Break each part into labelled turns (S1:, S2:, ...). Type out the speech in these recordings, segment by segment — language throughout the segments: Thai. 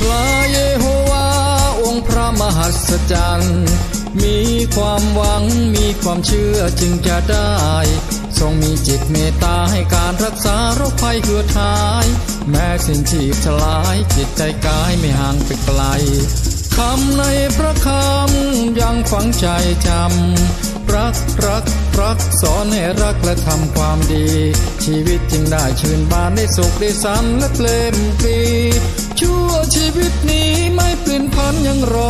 S1: พระเยโฮวาองค์พระมหัศจรรย์ มีความหวังมีความเชื่อจึงจะได้ ทรงมีจิตเมตตาให้การรักษาโรคภัยเหือดหาย แม้สิ้นชีพสลายจิตใจกายไม่ห่างไปไกลคำในพระคำยังฝังใจจำ รักรักรักสอนให้รักและทำความดี ชีวิตจึงได้ชื่นบานได้สุขได้สันและเปลมปรีชั่วชีวิตนี้ไม่เปลี่ยนพันยังรอ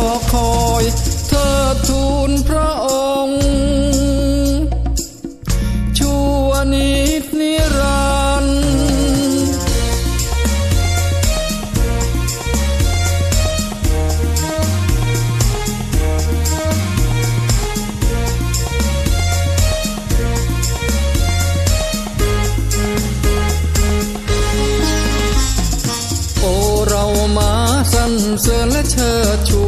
S1: เสริญและเชิดชู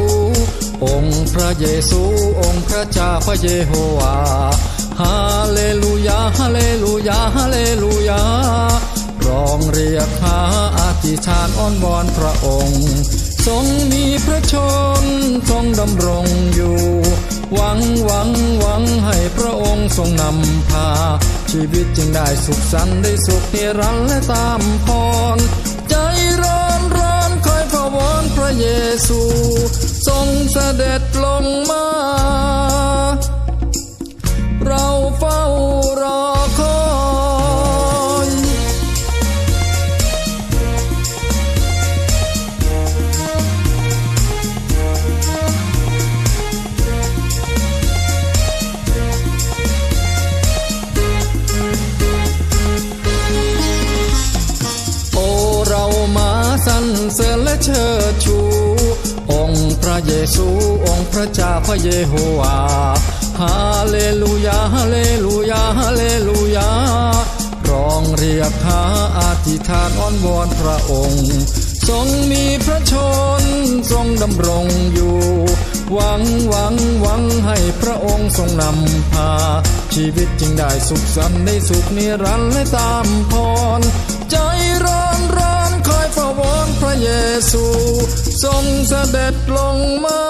S1: องค์พระเยซู องค์พระเจ้าพระเยโฮวาฮาเลลูยาฮาเลลูยาฮาเลลูยาร้องเรียกหาอาธิษฐานอ้อนวอนพระองค์ ทรงมีพระชนทรงดำรงอยู่ หวังหวังหวังให้พระองค์ทรงนำพา ชีวิตจึงได้สุขสันต์ได้สุขนิรันและตามพร ด็จลงมา เราเฝ้ารอคอยโอเรามาสรรเสริญและเชิดชู ระเยซูองค์พระเจ้าพระเยโฮวาฮาเลลูยาฮาเลลูยาฮาเลลูยาร้องเรียกหาอธิษฐานอ้อนวอนพระองค์ ทรงมีพระชนทรงดำรงอยู่ หวังหวังหวังให้พระองค์ทรงนำพา ชีวิตจึงได้สุขสันต์ได้สุขนิรันดร์และตามพร ใจร้อนร้อน อยพระวอนพระเยซู ทรงเสด็จลงมา